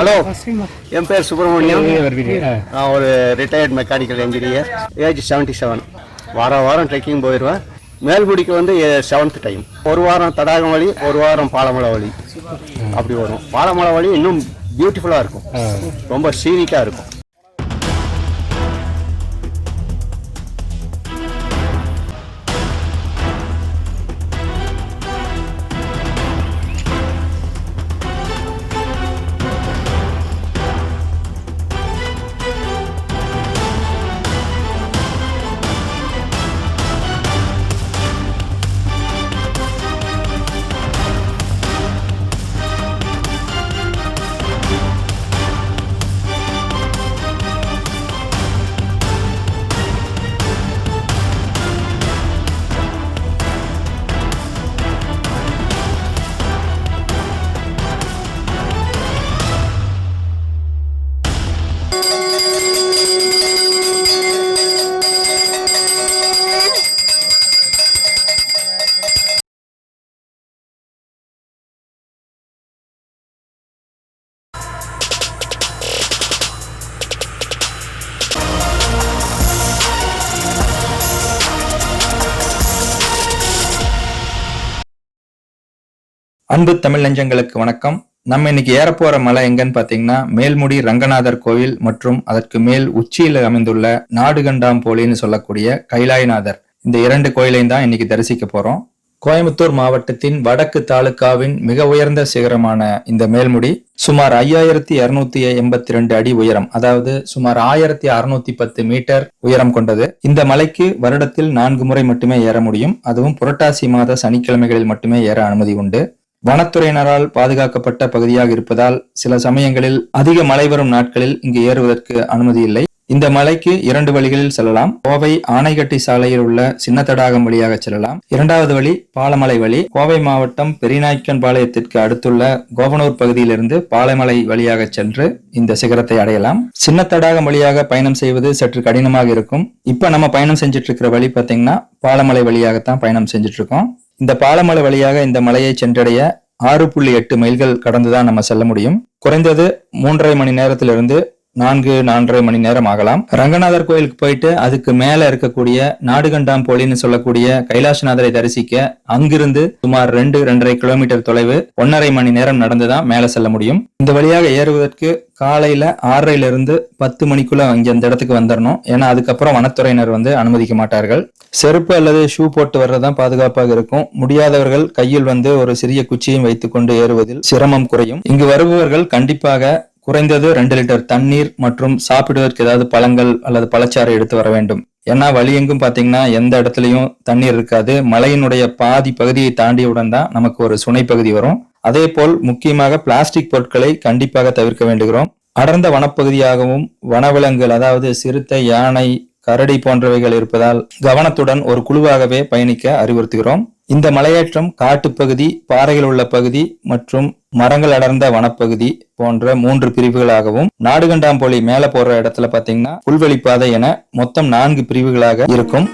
Hello என் பேர் சுப்பிரமணியம். நான் ஒரு retired mechanical engineer age seventy seven வாரம் வாரம் ட்ரெக்கிங் போயிடுவேன் மேல்குடிக்கு வந்து செவன்த் டைம் ஒரு வாரம் தடாகம் வழி ஒரு வாரம் பாலமலை வழி அப்படி வரும். பாலமலை வழி இன்னும் பியூட்டிஃபுல்லாக இருக்கும். ரொம்ப சீனிக்காக இருக்கும். அன்பு தமிழ் நெஞ்சங்களுக்கு வணக்கம். நம்ம இன்னைக்கு ஏறப்போற மலை எங்கன்னு பாத்தீங்கன்னா மேல்முடி ரங்கநாதர் கோயில் மற்றும் அதற்கு மேல் உச்சியில் அமைந்துள்ள நாடுகண்டாம்போலின்னு சொல்லக்கூடிய கைலாயநாதர். இந்த இரண்டு கோயிலையும் தான் இன்னைக்கு தரிசிக்க போறோம். கோயம்புத்தூர் மாவட்டத்தின் வடக்கு தாலுகாவின் மிக உயர்ந்த சிகரமான இந்த மேல்முடி சுமார் ஐயாயிரத்தி இருநூத்தி எண்பத்தி ரெண்டு அடி உயரம் அதாவது சுமார் ஆயிரத்தி அறுநூத்தி பத்து மீட்டர் உயரம் கொண்டது. இந்த மலைக்கு வருடத்தில் நான்கு முறை மட்டுமே ஏற முடியும். அதுவும் புரட்டாசி மாத சனிக்கிழமைகளில் மட்டுமே ஏற அனுமதி உண்டு. வனத்துறையினரால் பாதுகாக்கப்பட்ட பகுதியாக இருப்பதால் சில சமயங்களில் அதிக மழை வரும் நாட்களில் இங்கு ஏறுவதற்கு அனுமதி இல்லை. இந்த மலைக்கு இரண்டு வழிகளில் செல்லலாம். கோவை ஆனைகட்டி சாலையில் உள்ள சின்ன தடாகம் வழியாக செல்லலாம். இரண்டாவது வழி பாலமலை வழி. கோவை மாவட்டம் பெரியநாய்க்கன் பாளையத்திற்கு அடுத்துள்ள கோவனூர் பகுதியிலிருந்து பாலமலை வழியாக சென்று இந்த சிகரத்தை அடையலாம். சின்ன தடாகம் வழியாக பயணம் செய்வது சற்று கடினமாக இருக்கும். இப்ப நம்ம பயணம் செஞ்சுட்டு இருக்கிற வழி பாத்தீங்கன்னா பாலமலை வழியாகத்தான் பயணம் செஞ்சுட்டு இருக்கோம் இந்த பாலமலை வழியாக இந்த மலையை சென்றடைய ஆறு புள்ளி எட்டு மைல்கள் கடந்துதான் நம்ம செல்ல முடியும். குறைந்தது மூன்றரை மணி நேரத்திலிருந்து நான்கு நான்கரை மணி நேரம் ஆகலாம். ரங்கநாதர் கோயிலுக்கு போயிட்டு அதுக்கு மேல இருக்கக்கூடிய நாடுகண்டாம் போலின்னு சொல்லக்கூடிய கைலாசநாதரை தரிசிக்க அங்கிருந்து சுமார் ரெண்டு ரெண்டரை கிலோமீட்டர் தொலைவு ஒன்னரை மணி நேரம் நடந்துதான் மேல செல்ல முடியும். இந்த வழியாக ஏறுவதற்கு காலையில ஆறரைல இருந்து பத்து மணிக்குள்ள இங்க அந்த இடத்துக்கு வந்துடணும் ஏன்னா அதுக்கப்புறம் வனத்துறையினர் வந்து அனுமதிக்க மாட்டார்கள். செருப்பு அல்லது ஷூ போட்டு வர்றதுதான் பாதுகாப்பாக இருக்கும். முடியாதவர்கள் கையில் வந்து ஒரு சிறிய குச்சியும் வைத்துக்கொண்டு ஏறுவதில் சிரமம் குறையும். இங்கு வருபவர்கள் கண்டிப்பாக குறைந்தது ரெண்டு லிட்டர் தண்ணீர் மற்றும் சாப்பிடுவதற்கு ஏதாவது பழங்கள் அல்லது பழச்சாறு எடுத்து வர வேண்டும். ஏன்னா வழியெங்கும் பாத்தீங்கன்னா எந்த இடத்துலயும் தண்ணீர் இருக்காது. மலையினுடைய பாதி பகுதியை தாண்டியவுடன் தான் நமக்கு ஒரு சுனை பகுதி வரும். அதே போல் முக்கியமாக பிளாஸ்டிக் பொருட்களை கண்டிப்பாக தவிர்க்க வேண்டுகிறோம். அடர்ந்த வனப்பகுதியாகவும் வனவிலங்குகள் அதாவது சிறுத்தை யானை கரடி போன்றவைகள் இருப்பதால் கவனத்துடன் ஒரு குழுவாகவே பயணிக்க அறிவுறுத்துகிறோம். இந்த மலையேற்றம் காட்டுப்பகுதி பாறைகள் உள்ள பகுதி மற்றும் மரங்கள் அடர்ந்த வனப்பகுதி போன்ற மூன்று பிரிவுகளாகவும் நாடுகண்டாம்போலி மேல போற இடத்துல பாத்தீங்கன்னா புல்வெளிப்பாதை என மொத்தம் நான்கு பிரிவுகளாக இருக்கும்.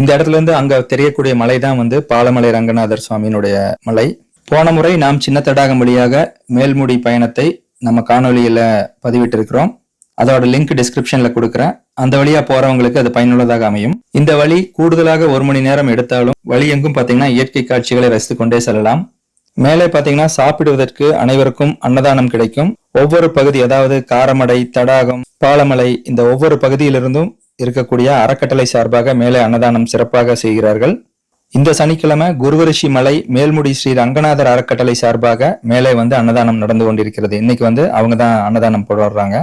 இந்த இடத்துல இருந்து அங்க தெரியக்கூடிய மலை தான் வந்து பாலமலை ரங்கநாதர் சுவாமியினுடைய மலை. போன முறை நாம் சின்ன தடாகம் வழியாக மேல்முடி பயணத்தை நம்ம காணொலியில பதிவிட்டிருக்கிறோம். அதோட லிங்க் டிஸ்கிரிப்ஷன்ல கொடுக்குறேன். அந்த வழியா போறவங்களுக்கு அது பயனுள்ளதாக அமையும். இந்த வழி கூடுதலாக ஒரு மணி நேரம் எடுத்தாலும் வழி எங்கும் பாத்தீங்கன்னா இயற்கை காட்சிகளை ரசித்து கொண்டே செல்லலாம். மேலே பாத்தீங்கன்னா சாப்பிடுவதற்கு அனைவருக்கும் அன்னதானம் கிடைக்கும். ஒவ்வொரு பகுதி அதாவது காரமடை தடாகம் பாலமலை இந்த ஒவ்வொரு பகுதியிலிருந்தும் இருக்கக்கூடிய அறக்கட்டளை சார்பாக மேலே அன்னதானம் சிறப்பாக செய்கிறார்கள். இந்த சனிக்கிழமை குருவரிஷி மலை மேல்முடி ஸ்ரீ ரங்கநாதர் அறக்கட்டளை சார்பாக மேலே வந்து அன்னதானம் நடந்து கொண்டிருக்கிறது. இன்னைக்கு வந்து அவங்க தான் அன்னதானம் போடுறாங்க.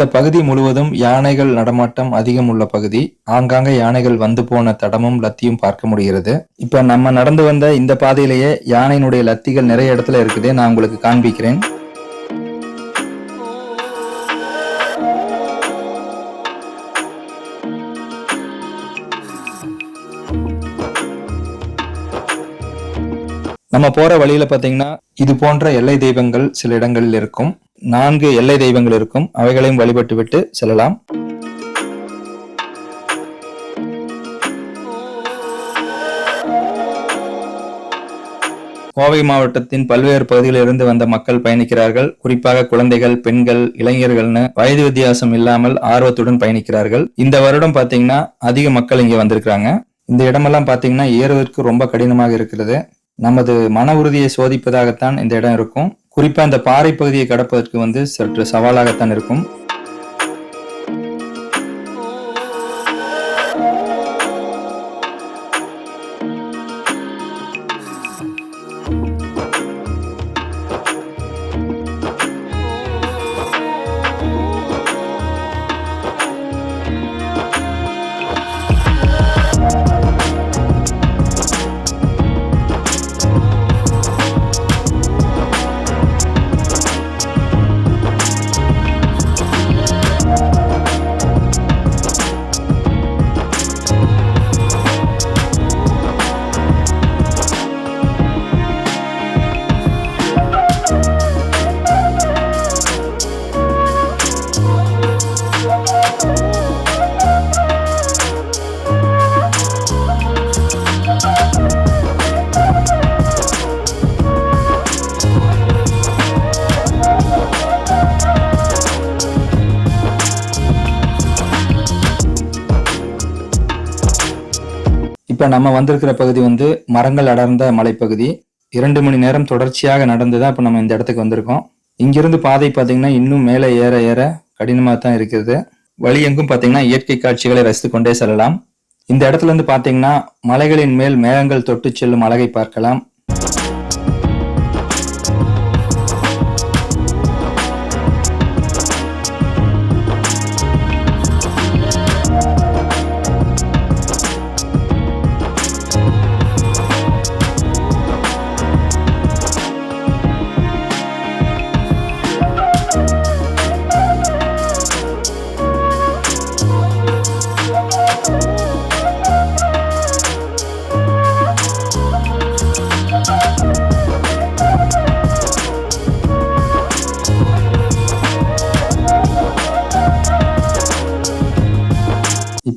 இந்த பகுதி முழுவதும் யானைகள் நடமாட்டம் அதிகம் உள்ள பகுதி. ஆங்காங்கே யானைகள் வந்து போன தடமும் லத்தியும் பார்க்க முடிகிறது. இப்ப நம்ம நடந்து வந்த இந்த பாதையிலேயே யானையினுடைய லத்திகள் நிறைய இடத்துல இருக்குது. நான் உங்களுக்கு காண்பிக்கிறேன். நம்ம போற வழியில பாத்தீங்கன்னா இது போன்ற எல்லை தெய்வங்கள் சில இடங்களில் இருக்கும். நான்கு எல்லை தெய்வங்கள் இருக்கும். அவைகளையும் வழிபட்டு விட்டு செல்லலாம். கோவை மாவட்டத்தின் பல்வேறு பகுதிகளிலிருந்து வந்த மக்கள் பயணிக்கிறார்கள். குறிப்பாக குழந்தைகள் பெண்கள் இளைஞர்கள்னு வயது வித்தியாசம் இல்லாமல் ஆர்வத்துடன் பயணிக்கிறார்கள். இந்த வருடம் பாத்தீங்கன்னா அதிக மக்கள் இங்க வந்திருக்கிறாங்க. இந்த இடமெல்லாம் பாத்தீங்கன்னா ஏறுவதற்கு ரொம்ப கடினமாக இருக்கிறது. நமது மன உறுதியை சோதிப்பதாகத்தான் இந்த இடம் இருக்கும். குறிப்பாக இந்த பாறை பகுதியை கடப்பதற்கு வந்து சற்று சவாலாகத்தான் இருக்கும். இப்ப நம்ம வந்திருக்கிற பகுதி வந்து மரங்கள் அடர்ந்த மலைப்பகுதி. இரண்டு மணி நேரம் தொடர்ச்சியாக நடந்து தான் இப்போ நம்ம இந்த இடத்துக்கு வந்திருக்கோம். இங்கிருந்து பாதை பாத்தீங்கன்னா இன்னும் மேலே ஏற ஏற கடினமா தான் இருக்குது. வழி எங்கும் பாத்தீங்கன்னா இயற்கை காட்சிகளை ரசித்து கொண்டே செல்லலாம். இந்த இடத்துல இருந்து பாத்தீங்கன்னா மலைகளின் மேல் மேகங்கள் தொட்டு செல்லும் அழகை பார்க்கலாம்.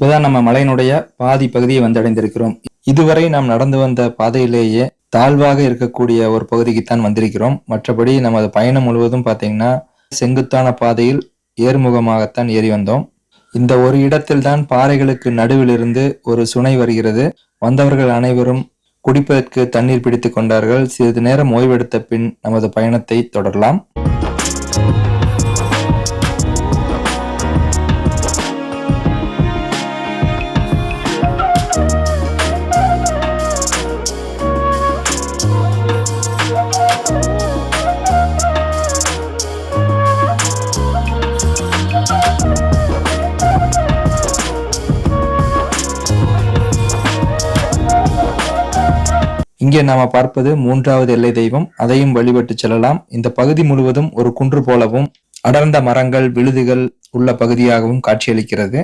இப்பதான் நம்ம மலையினுடைய பாதி பகுதியை வந்தடைந்திருக்கிறோம். இதுவரை நாம் நடந்து வந்த பாதையிலேயே தாழ்வாக இருக்கக்கூடிய ஒரு பகுதிக்குத்தான் வந்திருக்கிறோம். மற்றபடி நமது பயணம் முழுவதும் பார்த்தீங்கன்னா செங்குத்தான பாதையில் ஏறுமுகமாகத்தான் ஏறி வந்தோம். இந்த ஒரு இடத்தில்தான் பாறைகளுக்கு நடுவிலிருந்து ஒரு சுனை வருகிறது. வந்தவர்கள் அனைவரும் குடிப்பதற்கு தண்ணீர் பிடித்துக் கொண்டார்கள். சிறிது நேரம் ஓய்வெடுத்த பின் நமது பயணத்தை தொடரலாம். இங்கே நாம பார்ப்பது மூன்றாவது எல்லை தெய்வம். அதையும் வழிபட்டு செல்லலாம். இந்த பகுதி முழுவதும் ஒரு குன்று போலவும் அடர்ந்த மரங்கள் விழுதுகள் உள்ள பகுதியாகவும் காட்சியளிக்கிறது.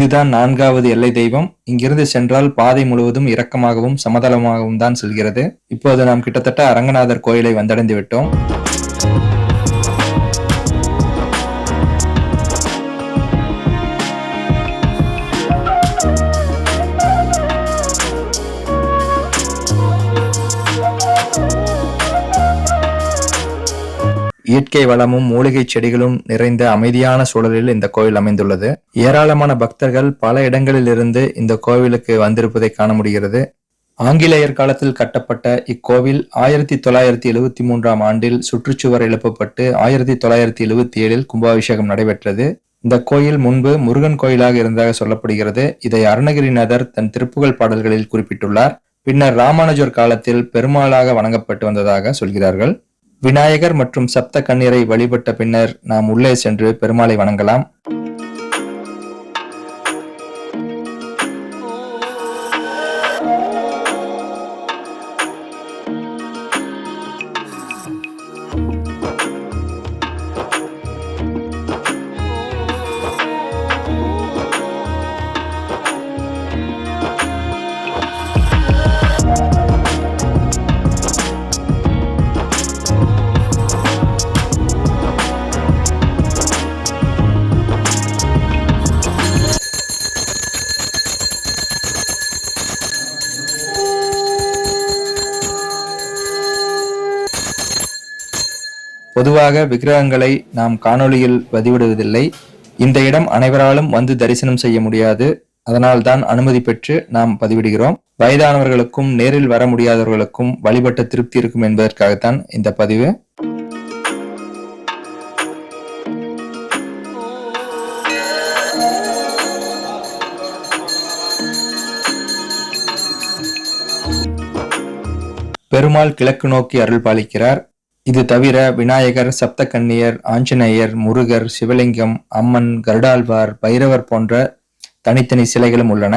இதுதான் நான்காவது எல்லை தெய்வம். இங்கிருந்து சென்றால் பாதை முழுவதும் இரக்கமாகவும் சமதளமாகவும் தான் செல்கிறது. இப்போது நாம் கிட்டத்தட்ட அரங்கநாதர் கோயிலை வந்தடைந்து விட்டோம். இயற்கை வளமும் மூலிகை செடிகளும் நிறைந்த அமைதியான சூழலில் இந்த கோவில் அமைந்துள்ளது. ஏராளமான பக்தர்கள் பல இடங்களிலிருந்து இந்த கோவிலுக்கு வந்திருப்பதை காண முடிகிறது. ஆங்கிலேயர் காலத்தில் கட்டப்பட்ட இக்கோவில் ஆயிரத்தி தொள்ளாயிரத்தி எழுவத்தி மூன்றாம் ஆண்டில் சுற்றுச்சுவர் எழுப்பப்பட்டு ஆயிரத்தி தொள்ளாயிரத்தி எழுவத்தி ஏழில் கும்பாபிஷேகம் நடைபெற்றது. இந்த கோயில் முன்பு முருகன் கோயிலாக இருந்ததாக சொல்லப்படுகிறது. இதை அருணகிரிநாதர் தன் திருப்புகழ் பாடல்களில் குறிப்பிட்டுள்ளார். பின்னர் ராமானுஜர் காலத்தில் பெருமாளாக வணங்கப்பட்டு வந்ததாக சொல்கிறார்கள். விநாயகர் மற்றும் சப்த கண்ணீரை வழிபட்ட பின்னர் நாம் உள்ளே சென்று பெருமாளை வணங்கலாம். பொதுவாக விக்கிரகங்களை நாம் காணொளியில் பதிவிடுவதில்லை. இந்த இடம் அனைவராலும் வந்து தரிசனம் செய்ய முடியாது. அதனால்தான் அனுமதி பெற்று நாம் பதிவிடுகிறோம். வயதானவர்களுக்கும் நேரில் வர முடியாதவர்களுக்கும் வழிபட்ட திருப்தி இருக்கும் என்பதற்காகத்தான் இந்த பதிவு. பெருமாள் கிழக்கு நோக்கி அருள் பாலிக்கிறார் இது தவிர விநாயகர் சப்தகன்னியர் ஆஞ்சநேயர் முருகர் சிவலிங்கம் அம்மன் கருடாழ்வார் பைரவர் போன்ற தனித்தனி சிலைகளும் உள்ளன.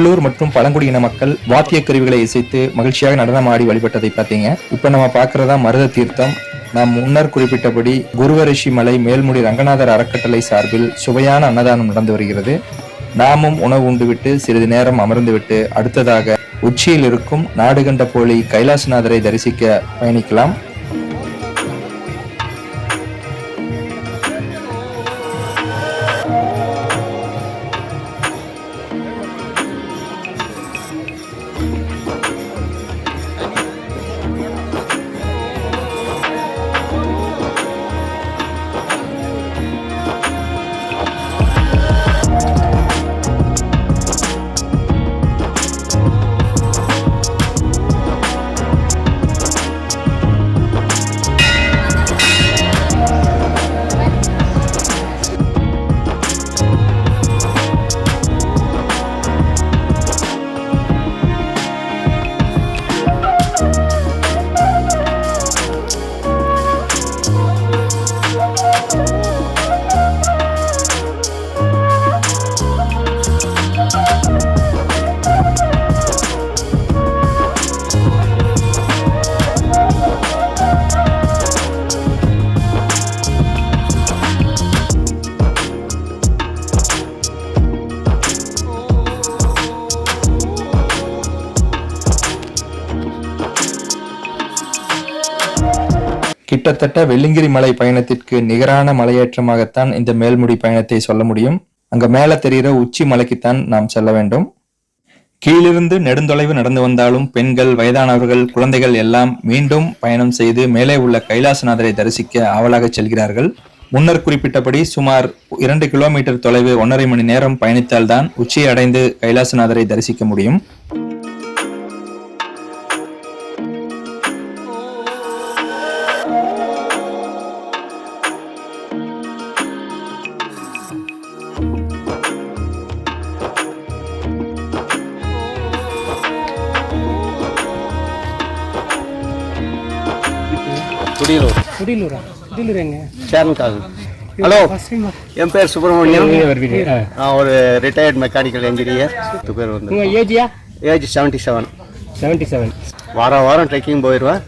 உள்ளூர் மற்றும் பழங்குடியின மக்கள் வாத்திய கருவிகளை இசைத்து மகிழ்ச்சியாக நடனமாடி வழிபட்டதை பார்த்தீங்க. இப்போ நம்ம பார்க்கறதா மருத தீர்த்தம். நாம் முன்னர் குறிப்பிட்டபடி குருவரிஷி மலை மேல்முடி ரங்கநாதர் அறக்கட்டளை சார்பில் சுவையான அன்னதானம் நடந்து வருகிறது. நாமும் உணவு உண்டுவிட்டு சிறிது நேரம் அமர்ந்துவிட்டு அடுத்ததாக உச்சியில் இருக்கும் நாடுகண்ட போலி கைலாசநாதரை தரிசிக்க பயணிக்கலாம். கிட்டத்தட்ட வெள்ளிங்கிரி மலை பயணத்திற்கு நிகரான மலையேற்றமாகத்தான் இந்த மேல்முடி பயணத்தை சொல்ல முடியும். அங்க மேல தெரிகிற உச்சி மலைக்குத்தான் நாம் செல்ல வேண்டும். கீழிருந்து நெடுந்தொலைவு நடந்து வந்தாலும் பெண்கள் வயதானவர்கள் குழந்தைகள் எல்லாம் மீண்டும் பயணம் செய்து மேலே உள்ள கைலாசநாதரை தரிசிக்க ஆவலாக செல்கிறார்கள். முன்னர் குறிப்பிட்டபடி சுமார் இரண்டு கிலோமீட்டர் தொலைவு ஒன்றரை மணி நேரம் பயணித்தால்தான் உச்சியை அடைந்து கைலாசநாதரை தரிசிக்க முடியும். எங்க சேரன்கால் ஹலோ என் பேர் சுப்பிரமணியம். நான் ஒரு ரிட்டையர்ட் மெக்கானிக்கல் என்ஜினியர் பத்து பேர் வந்து உங்கள் ஏஜியா age seventy seven seventy seven வாரம் வாரம் ட்ரெக்கிங் போயிடுவேன்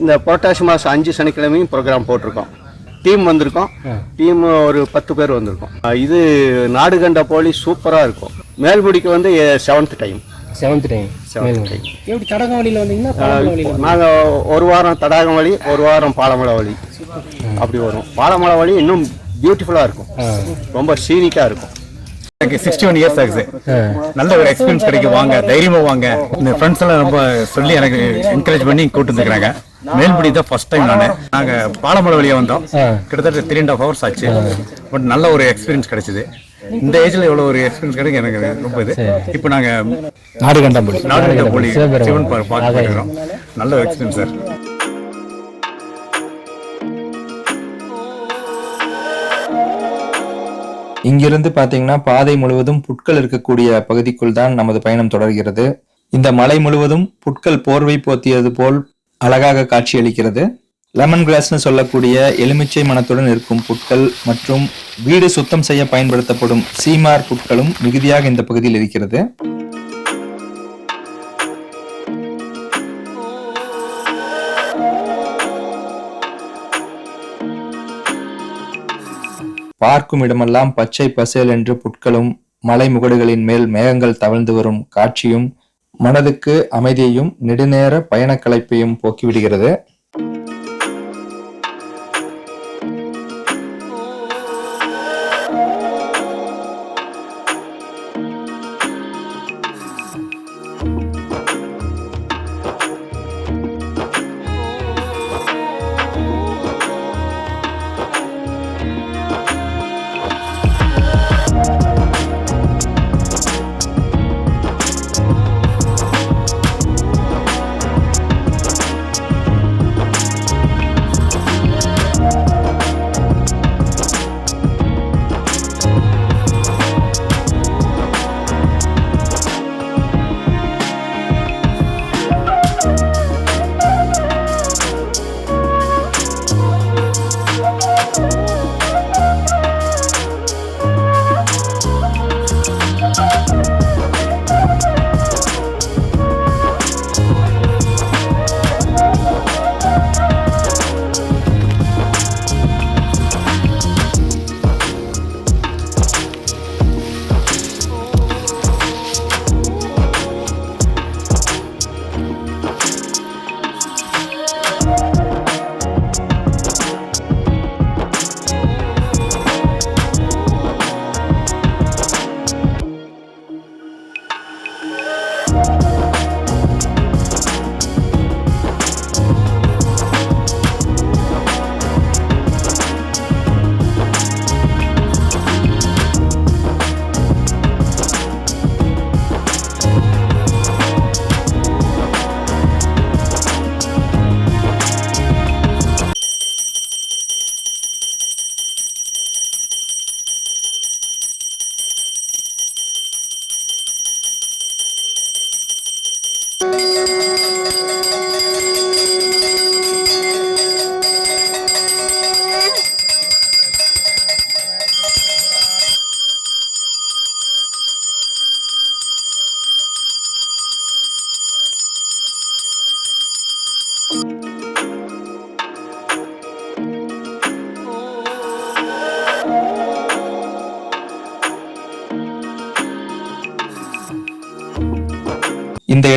இந்த புரட்டாசி மாதம் அஞ்சு சனிக்கிழமையும் ப்ரோக்ராம் போட்டிருக்கோம். டீம் வந்திருக்கோம். டீம் ஒரு பத்து பேர் வந்திருக்கோம். இது நாடு கண்ட போலி சூப்பராக இருக்கும். மேல்முடிக்கு வந்து seventh time seventh time seventh time எப்படி தடகம் வழியில் வந்தீங்கன்னா நாங்கள் ஒரு வாரம் தடாகம் வழி ஒரு வாரம் பாலமலை வழி அப்படி வரும். பாலமலை வழி இன்னும் பியூட்டிஃபுல்லாக இருக்கும். ரொம்ப சீனிக்காக இருக்கும். எனக்கு சிக்ஸ்டி ஒன் இயர்ஸ் ஆகுது நல்ல ஒரு எக்ஸ்பீரியன்ஸ் கிடைக்கும். வாங்க தைரியமா வாங்க. இந்த ஃப்ரெண்ட்ஸ் எல்லாம் ரொம்ப சொல்லி எனக்கு என்கரேஜ் பண்ணி கூட்டு வந்துக்கிறாங்க மேல்படி தான் ஃபர்ஸ்ட் டைம் நான். நாங்க பாலமலை வழியா வந்தோம் கிட்டத்தட்ட த்ரீ அண்ட் ஹாஃப் ஹவர்ஸ் ஆச்சு. பட் நல்ல ஒரு எக்ஸ்பீரியன்ஸ் கிடைச்சது. இந்த ஏஜ்ல எவ்வளவு ஒரு எக்ஸ்பீரியன்ஸ் கிடைக்கும் எனக்கு ரொம்ப இது. இப்போ நாங்க நாடு கண்டபடி நாடு போலி சிவன் பார்க்க பார்க்க போயிருக்கிறோம் நல்ல எக்ஸ்பீரியன்ஸ் சார் இங்கிருந்து பாத்தீங்கன்னா பாதை முழுவதும் புட்கள் இருக்கக்கூடிய பகுதிக்குள் தான் நமது பயணம் தொடர்கிறது. இந்த மலை முழுவதும் புட்கள் போர்வை போத்தியது போல் அழகாக காட்சியளிக்கிறது. லெமன் கிராஸ்னு சொல்லக்கூடிய எலுமிச்சை மனத்துடன் இருக்கும் புட்கள் மற்றும் வீடு சுத்தம் செய்ய பயன்படுத்தப்படும் சீமார் புட்களும் மிகுதியாக இந்த பகுதியில் இருக்கிறது. பார்க்கும் இடமெல்லாம் பச்சை பசேல் என்று புட்களும் மலை முகடுகளின் மேல் மேகங்கள் தவழ்ந்து வரும் காட்சியும் மனதுக்கு அமைதியையும் நெடுநேர பயணக் கலைப்பையும் போக்கிவிடுகிறது.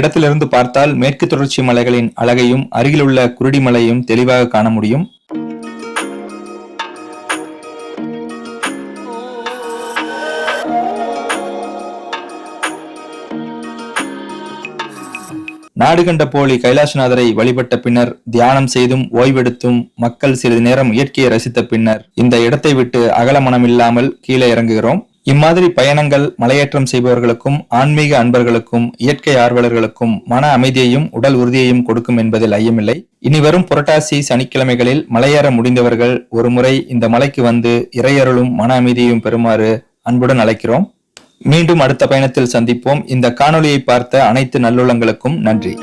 இடத்திலிருந்து பார்த்தால் மேற்கு தொடர்ச்சி மலைகளின் அழகையும் அருகிலுள்ள குருடி மலையும் தெளிவாக காண முடியும். நாடுகண்ட போலி கைலாஷ்நாதரை வழிபட்ட பின்னர் தியானம் செய்தும் ஓய்வெடுத்தும் மக்கள் சிறிது நேரம் இயற்கையை ரசித்த பின்னர் இந்த இடத்தை விட்டு அகல மனமில்லாமல் கீழே இறங்குகிறோம். இம்மாதிரி பயணங்கள் மலையேற்றம் செய்பவர்களுக்கும் ஆன்மீக அன்பர்களுக்கும் இயற்கை ஆர்வலர்களுக்கும் மன அமைதியையும் உடல் உறுதியையும் கொடுக்கும் என்பதில் ஐயமில்லை. இனி வரும் புரட்டாசி சனிக்கிழமைகளில் மலையேற முடிந்தவர்கள் ஒருமுறை இந்த மலைக்கு வந்து இறையருளும் மன அமைதியையும் பெறுமாறு அன்புடன் அழைக்கிறோம். மீண்டும் அடுத்த பயணத்தில் சந்திப்போம். இந்த காணொலியை பார்த்த அனைத்து நல்லுள்ளங்களுக்கும் நன்றி.